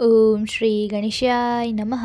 ઓમ શ્રી ગણેશાય નમઃ.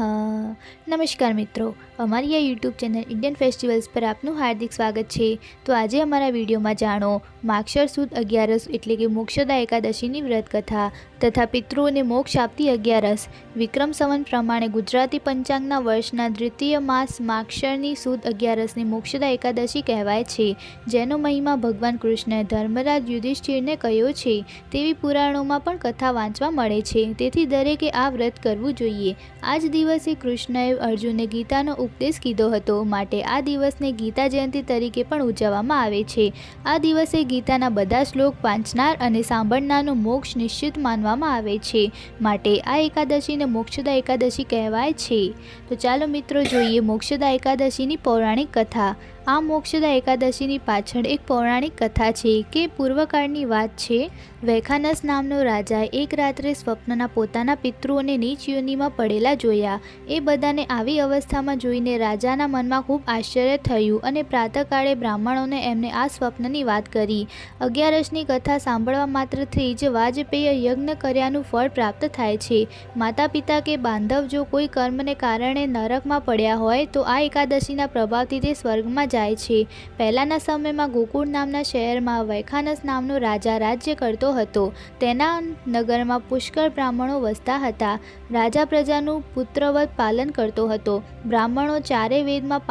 નમસ્કાર મિત્રો, અમારી આ યુટ્યુબ ચેનલ ઇન્ડિયન ફેસ્ટિવલ્સ પર આપનું હાર્દિક સ્વાગત છે. તો આજે અમારા વિડીયોમાં જાણો, માક્ષર સુદ અગિયારસ એટલે કે મોક્ષદા એકાદશીની વ્રત કથા તથા પિતૃઓને મોક્ષ આપતી અગિયારસ. વિક્રમ સંવન પ્રમાણે ગુજરાતી પંચાંગના વર્ષના દ્વિતીય માસ માક્ષરની સુદ અગિયારસને મોક્ષદા એકાદશી કહેવાય છે, જેનો મહિમા ભગવાન કૃષ્ણએ ધર્મરાજ યુધિષ્ઠિરને કહ્યો છે. તેવી પુરાણોમાં પણ કથા વાંચવા મળે છે. તેથી દરેકે આ વ્રત કરવું જોઈએ. આ જ દિવસે કૃષ્ણએ અર્જુનને ગીતાનો ઉપદેશ કીધો હતો. માટે આ દિવસને ગીતા જયંતિ તરીકે પણ ઉજવવામાં આવે છે. આ દિવસે ગીતાના બધા શ્લોક વાંચનાર અને સાંભળનારનો મોક્ષ નિશ્ચિત માનવામાં આવે છે. માટે આ એકાદશીને મોક્ષદા એકાદશી કહેવાય છે. તો ચાલો મિત્રો, જોઈએ મોક્ષદા એકાદશીની પૌરાણિક કથા. આ મોક્ષદા એકાદશીની પાછળ એક પૌરાણિક કથા છે કે પૂર્વકાળની વાત છે, વૈખાનસ નામનો રાજા એક રાત્રે સ્વપ્નના પોતાના પિતૃઓને નીચ યોનીમાં પડેલા જોયા. એ બધાને આવી અવસ્થામાં જોઈને રાજાના મનમાં ખૂબ આશ્ચર્ય થયું અને પ્રાતઃકાળે બ્રાહ્મણોને એમને આ સ્વપ્નની વાત કરી. અગિયારસની કથા સાંભળવા માત્રથી જ વાજપેયી યજ્ઞ કર્યાનું ફળ પ્રાપ્ત થાય છે. માતા પિતા કે બાંધવ જો કોઈ કર્મને કારણે નરકમાં પડ્યા હોય તો આ એકાદશીના પ્રભાવથી તે સ્વર્ગમાં જાય છે. પહેલાંના સમયમાં ગોકુળ નામના શહેરમાં વૈખાનસ નામનો રાજા રાજ્ય કરતો હતો. તેના નગરમાં પુષ્કળ બ્રાહ્મણો વસતા હતા. રાજા પ્રજાનું પુત્રવત પાલન કરતો હતો. બ્રાહ્મણો ચારે વેદમાં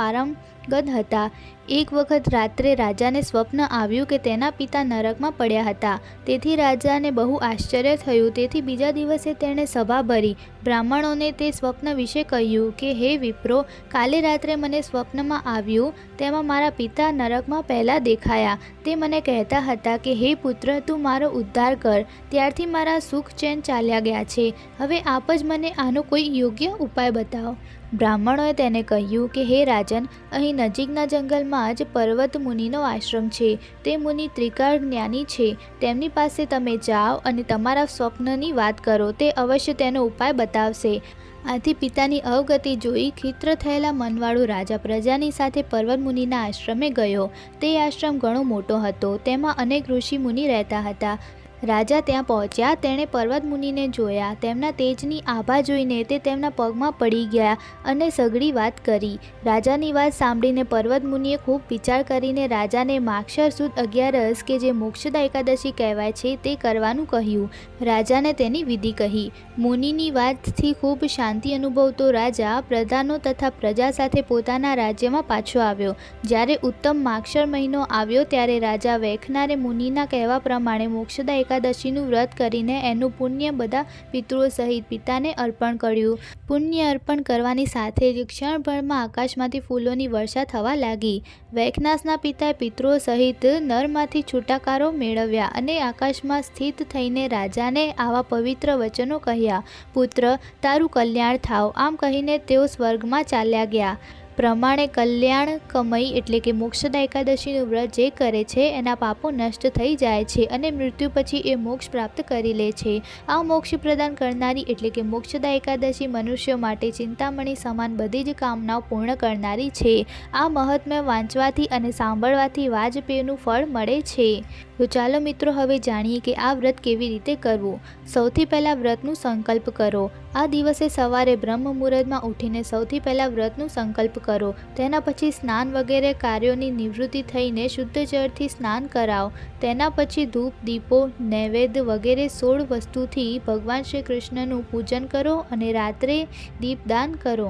પારંગત હતા. એક વખત રાત્રે રાજાને સ્વપ્ન આવ્યું કે તેના પિતા નરકમાં પડ્યા હતા. તેથી રાજાને બહુ આશ્ચર્ય થયું. તેથી બીજા દિવસે તેણે સભા ભરી. બ્રાહ્મણોને તે સ્વપ્ન વિશે કહ્યું કે, હે વિપ્રો, કાલે રાત્રે મને સ્વપ્નમાં આવ્યું. તેમાં મારા પિતા નરકમાં પહેલાં દેખાયા. તે મને કહેતા હતા કે, હે પુત્ર, તું મારો ઉદ્ધાર કર. ત્યારથી મારા સુખ ચેન ચાલ્યા ગયા છે. હવે આપ જ મને આનો કોઈ યોગ્ય ઉપાય બતાવો. બ્રાહ્મણોએ તેને કહ્યું કે, હે રાજન, અહીં નજીકના જંગલમાં જ પર્વત મુનિનો આશ્રમ છે. તે મુનિ ત્રિકાળ જ્ઞાની છે. તેમની પાસે તમે જાઓ અને તમારા સ્વપ્નની વાત કરો. તે અવશ્ય તેનો ઉપાય બતાવશે. આથી પિતાની અવગતિ જોઈ ખિત્ર થયેલા મનવાળું રાજા પ્રજાની સાથે પર્વત મુનિના આશ્રમે ગયો. તે આશ્રમ ઘણો મોટો હતો. તેમાં અનેક ઋષિ મુનિ રહેતા હતા. રાજા ત્યાં પહોંચ્યા, તેણે પર્વત મુનિને જોયા, તેમના તેજની આભા જોઈને તે તેમના પગમાં પડી ગયા અને સઘળી વાત કરી. રાજાની વાત સાંભળીને પર્વત મુનિએ ખૂબ વિચાર કરીને રાજાને માક્ષર સુદ અગિયારસ કે જે મોક્ષદા એકાદશી કહેવાય છે તે કરવાનું કહ્યું. રાજાને તેની વિધિ કહી. મુનિની વાતથી ખૂબ શાંતિ અનુભવતો રાજા પ્રધાનો તથા પ્રજા સાથે પોતાના રાજ્યમાં પાછો આવ્યો. જ્યારે ઉત્તમ માક્ષર મહિનો આવ્યો ત્યારે રાજા વેખનારે મુનિના કહેવા પ્રમાણે મોક્ષદા એકાદશીનું વ્રત કરીને એનું પુણ્ય બધા પિતૃઓ સહિત પિતાને અર્પણ કર્યું. પુણ્ય અર્પણ કરવાની સાથે જ ક્ષણભરમાં આકાશમાંથી ફૂલોની વર્ષા થવા લાગી. વૈખનાસના પિતાએ પિતૃઓ સહિત નરમાંથી છૂટાકારો મેળવ્યા અને આકાશમાં સ્થિત થઈને રાજાને આવા પવિત્ર વચનો કહ્યા, પુત્ર, તારું કલ્યાણ થાવ. આમ કહીને તેઓ સ્વર્ગમાં ચાલ્યા ગયા. પ્રમાણે કલ્યાણ, કમઈ એટલે કે મોક્ષદા એકાદશીનું વ્રત જે કરે છે, એના પાપો નષ્ટ થઈ જાય છે અને મૃત્યુ પછી એ મોક્ષ પ્રાપ્ત કરી લે છે. આ મોક્ષ પ્રદાન કરનારી એટલે કે મોક્ષદા એકાદશી મનુષ્યો માટે ચિંતામણી સમાન બધી જ કામનાઓ પૂર્ણ કરનારી છે. આ મહાત્મ્ય વાંચવાથી અને સાંભળવાથી વાજપેયીનું ફળ મળે છે. તો ચાલો મિત્રો હવે જાણીએ કે આ વ્રત કેવી રીતે કરવું. સૌથી પહેલાં વ્રતનું સંકલ્પ કરો. આ દિવસે સવારે બ્રહ્મ મુહૂર્તમાં ઉઠીને સૌથી પહેલાં વ્રતનું સંકલ્પ કરો. તેના પછી સ્નાન વગેરે કાર્યોની નિવૃત્તિ થઈને શુદ્ધ જળથી સ્નાન કરાવો. તેના પછી ધૂપ, દીપો, નૈવેદ્ય વગેરે સોળ વસ્તુથી ભગવાન શ્રી કૃષ્ણનું પૂજન કરો અને રાત્રે દીપદાન કરો.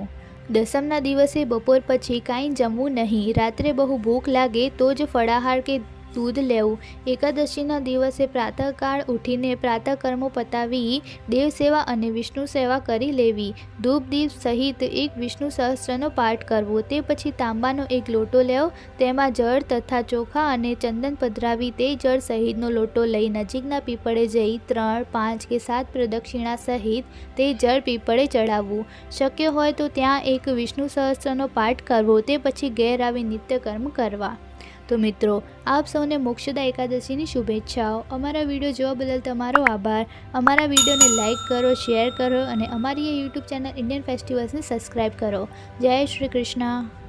દસમના દિવસે બપોર પછી કાંઈ જમવું નહીં. રાત્રે બહુ ભૂખ લાગે તો જ ફળાહાર કે દૂધ લેવું. એકાદશીના દિવસે પ્રાતઃકાળ ઉઠીને પ્રાતઃકર્મો પતાવી દેવ સેવા અને વિષ્ણુ સેવા કરી લેવી. ધૂપ દીપ સહિત એક વિષ્ણુ સહસ્ત્રનો પાઠ કરવો. તે પછી તાંબાનો એક લોટો લેવો. તેમાં જળ તથા ચોખા અને ચંદન પધરાવી તે જળ સહિતનો લોટો લઈ નજીકના પીપળે જઈ ત્રણ, પાંચ કે સાત પ્રદક્ષિણા સહિત તે જળ પીપળે ચડાવવું. શક્ય હોય તો ત્યાં એક વિષ્ણુ સહસ્ત્રનો પાઠ કરવો. તે પછી ઘેર આવી નિત્યકર્મ કરવા. તો મિત્રો, આપ સૌને મોક્ષદા એકાદશીની શુભેચ્છાઓ. અમારા વીડિયો જોવા બદલ તમારો આભાર. અમારા વિડીયોને લાઇક કરો, શેર કરો અને અમારી યુટ્યુબ ચેનલ ઇન્ડિયન ફેસ્ટિવલ્સને સબસ્ક્રાઈબ કરો. જય શ્રી કૃષ્ણ.